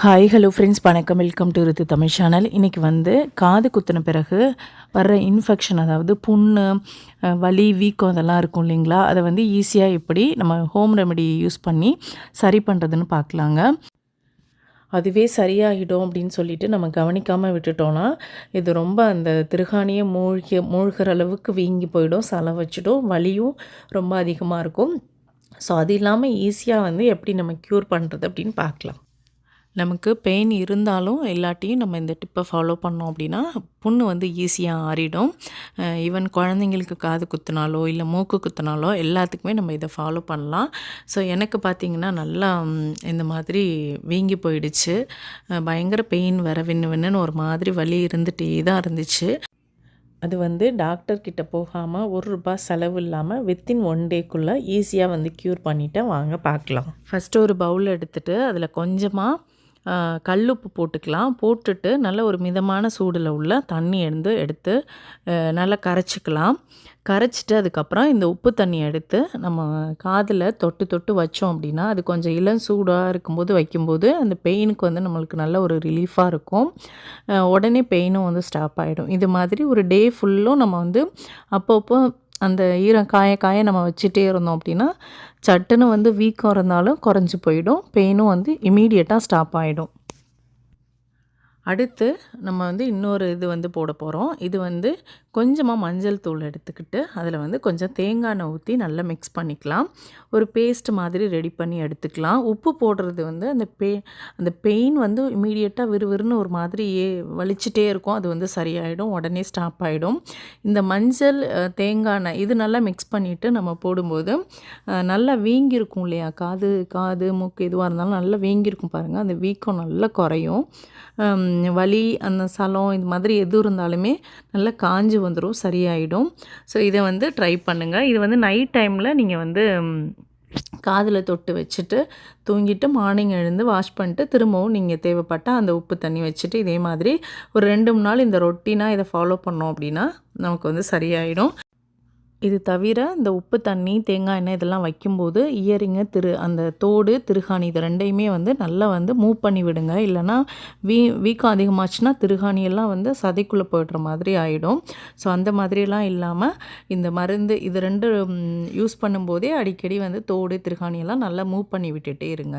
Hi hello friends வணக்கம். Welcome to Rithu Tamil channel இன்றைக்கி வந்து காது குத்தின பிறகு வர்ற இன்ஃபெக்ஷன் அதாவது புண்ணு வலி வீக்கம் அதெல்லாம் இருக்கும் இல்லைங்களா? அதை வந்து ஈஸியாக எப்படி நம்ம ஹோம் ரெமெடி யூஸ் பண்ணி சரி பண்ணுறதுன்னு பார்க்கலாங்க. அதுவே சரியாகிடும் அப்படின்னு சொல்லிட்டு நம்ம கவனிக்காமல் விட்டுட்டோன்னா இது ரொம்ப அந்த திருகாணியை மூழ்கி மூழ்கிற அளவுக்கு வீங்கி போயிடும் சலை வச்சிடும் வலியும் ரொம்ப அதிகமாக இருக்கும். ஸோ அது இல்லாமல் ஈஸியாக வந்து எப்படி நம்ம க்யூர் பண்ணுறது அப்படின்னு பார்க்கலாம். நமக்கு பெயின் இருந்தாலும் இல்லாட்டியும் நம்ம இந்த டிப்பை ஃபாலோ பண்ணோம் அப்படின்னா புண்ணு வந்து ஈஸியாக ஆறிடும். ஈவன் குழந்தைங்களுக்கு காது குத்துனாலோ இல்லை மூக்கு குத்துனாலோ எல்லாத்துக்குமே நம்ம இதை ஃபாலோ பண்ணலாம். ஸோ எனக்கு பார்த்திங்கன்னா நல்லா இந்த மாதிரி வீங்கி போயிடுச்சு. பயங்கர பெயின் வர வின்னு வின்னு ஒரு மாதிரி வலி இருந்துகிட்டே தான் இருந்துச்சு. அது வந்து டாக்டர்கிட்ட போகாமல் ஒரு ரூபாய் செலவு இல்லாமல் வித்தின் ஒன் டேக்குள்ளே ஈஸியாக வந்து க்யூர் பண்ணிவிட்டு வாங்க பார்க்கலாம் ஃபஸ்ட்டு ஒரு பவுல் எடுத்துகிட்டு அதில் கொஞ்சமாக கல்லுப்பு போட்டுக்கலாம். போட்டுட்டு நல்ல ஒரு மிதமான சூடில் உள்ள தண்ணி எடுத்து எடுத்து நல்லா கரைச்சிக்கலாம். கரைச்சிட்டு அதுக்கப்புறம் இந்த உப்பு தண்ணி எடுத்து நம்ம காதில் தொட்டு தொட்டு வச்சோம் அப்படின்னா அது கொஞ்சம் இளம் சூடாக இருக்கும்போது வைக்கும்போது அந்த பெயினுக்கு வந்து நம்மளுக்கு நல்ல ஒரு ரிலீஃபாக இருக்கும். உடனே பெயினும் வந்து ஸ்டாப் ஆகிடும் இது மாதிரி ஒரு டே ஃபுல்லும் நம்ம வந்து அப்பப்போ அந்த ஈரம் காய காய நம்ம வச்சுட்டே இருந்தோம் அப்படின்னா சட்டுன்னு வந்து வீக்கம் இருந்தாலும் குறைஞ்சி போயிடும். பெயினும் வந்து இமீடியட்டாக ஸ்டாப் ஆகிடும் அடுத்து நம்ம வந்து இன்னொரு இது வந்து போட போகிறோம் இது வந்து கொஞ்சமாக மஞ்சள் தூள் எடுத்துக்கிட்டு அதில் வந்து கொஞ்சம் தேங்காய் எண்ணெய் ஊற்றி நல்லா மிக்ஸ் பண்ணிக்கலாம். ஒரு பேஸ்ட் மாதிரி ரெடி பண்ணி எடுத்துக்கலாம். உப்பு போடுறது வந்து அந்த பே அந்த பெயின் வந்து இமீடியட்டாக விறுவிறுன்னு ஒரு மாதிரி ஏ வலிச்சிட்டே இருக்கும். அது வந்து சரியாயிடும் உடனே ஸ்டாப் ஆகிடும் இந்த மஞ்சள் தேங்காய் எண்ணெய் இது நல்லா மிக்ஸ் பண்ணிவிட்டு நம்ம போடும்போது நல்லா வீங்கியிருக்கும் இல்லையா? காது காது மூக்கு எதுவாக இருந்தாலும் நல்லா வீங்கியிருக்கும் பாருங்கள் அந்த வீக்கம் நல்லா குறையும். வலி அந்த சலம் இது மாதிரி எது இருந்தாலுமே நல்லா காஞ்சு வந்துடும் சரியாயிடும். ஸோ இதை வந்து ட்ரை பண்ணுங்கள் இது வந்து நைட் டைமில் நீங்கள் வந்து காதில் தொட்டு வச்சுட்டு தூங்கிட்டு மார்னிங் எழுந்து வாஷ் பண்ணிட்டு திரும்பவும் நீங்கள் தேவைப்பட்டால் அந்த உப்பு தண்ணி வச்சுட்டு இதே மாதிரி ஒரு ரெண்டு மூணு நாள் இந்த ரொட்டீனாக இதை ஃபாலோ பண்ணோம் அப்படின்னா நமக்கு வந்து சரியாயிடும். இது தவிர இந்த உப்பு தண்ணி தேங்காய் எண்ணெய் இதெல்லாம் வைக்கும்போது இயரிங்கு திரு அந்த தோடு திருகாணி இது ரெண்டையுமே வந்து நல்லா வந்து மூவ் பண்ணி விடுங்க. இல்லைன்னா வீ வீக்கம் அதிகமாச்சுன்னா திருகாணி எல்லாம் வந்து சதைக்குள்ளே போய்டுற மாதிரி ஆகிடும் ஸோ அந்த மாதிரிலாம் இல்லாமல் இந்த மருந்து இது ரெண்டு யூஸ் பண்ணும்போதே அடிக்கடி வந்து தோடு திருகாணி எல்லாம் நல்லா மூவ் பண்ணி விட்டுட்டே இருங்க.